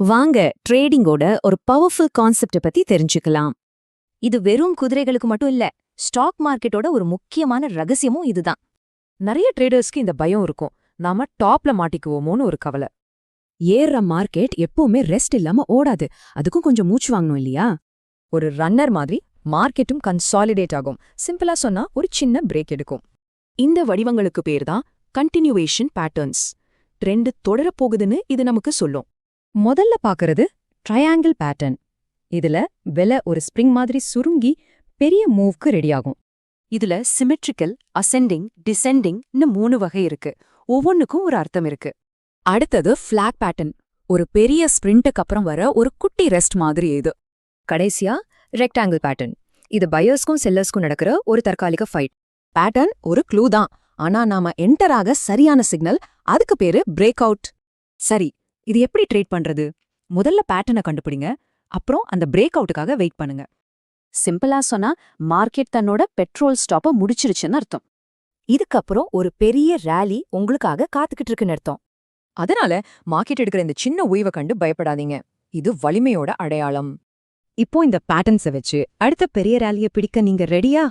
வாங்க ட்ரேடிங்கோட ஒரு பவர்ஃபுல் கான்செப்ட பத்தி தெரிஞ்சுக்கலாம். இது வெறும் குதிரைகளுக்கு மட்டும் இல்ல ஸ்டாக் மார்க்கெட்டோட ஒரு முக்கியமான ரகசியமும் இதுதான். நிறைய ட்ரேடர்ஸ்க்கு இந்த பயம் இருக்கும். நாம டாப்ல மாட்டிக்குவோமோன்னு ஒரு கவலை. ஏறுற மார்க்கெட் எப்பவுமே ரெஸ்ட் இல்லாம ஓடாது. அதுக்கும் கொஞ்சம் மூச்சு வாங்கணும் இல்லையா? ஒரு ரன்னர் மாதிரி மார்க்கெட்டும் கன்சாலிடேட் ஆகும். சிம்பிளா சொன்னா ஒரு சின்ன பிரேக் எடுக்கும். இந்த வடிவங்களுக்கு பேர் தான் கண்டினியூவேஷன் பேட்டர்ன்ஸ் ட்ரெண்ட் தொடரப் போகுதுன்னு இது நமக்கு சொல்லும். முதல்ல பாக்குறது ட்ரையாங்கிள் பேட்டர்ன் இதுல விலை ஒரு ஸ்ப்ரிங் மாதிரி சுருங்கி பெரிய மூவ்க்கு ரெடியாகும் இதுல சிமெட்ரிக்கல் அசெண்டிங் டிசெண்டிங்னு மூணு வகை இருக்கு. ஒவ்வொன்னுக்கும் ஒரு அர்த்தம் இருக்கு. அடுத்தது ஃபிளாக் பேட்டர்ன் ஒரு பெரிய ஸ்பிரிண்ட்டுக்கு அப்புறம் வர ஒரு குட்டி ரெஸ்ட் மாதிரி இது. கடைசியா ரெக்டாங்கிள் பேட்டர்ன் இது பயர்ஸ்க்கும் செல்லர்ஸ்க்கும் நடக்கிற ஒரு தற்காலிக ஃபைட் பேட்டர்ன் ஒரு க்ளூ தான். ஆனா நாம என்டர் ஆக சரியான சிக்னல் அதுக்கு பேரு பிரேக் அவுட் சரி இது எப்படி ட்ரேட் பண்றது? முதல்ல பேட்டர்னை கண்டுபிடிங்க. அப்புறம் அந்த பிரேக் அவுட்டுக்காக வெயிட் பண்ணுங்க சிம்பிளா சொன்னா மார்க்கெட் தன்னோட பெட்ரோல் ஸ்டாப்ப முடிச்சிருச்சுன்னு அர்த்தம். இதுக்கப்புறம் ஒரு பெரிய ரேலி உங்களுக்காக காத்துக்கிட்டு இருக்குன்னு அர்த்தம். அதனால மார்க்கெட் எடுக்கிற இந்த சின்ன உய்வை கண்டு பயப்படாதீங்க. இது வலிமையோட அடையாளம். இப்போ இந்த பேட்டர்ன்ஸை வச்சு அடுத்த பெரிய ரேலியை பிடிக்க நீங்க ரெடியா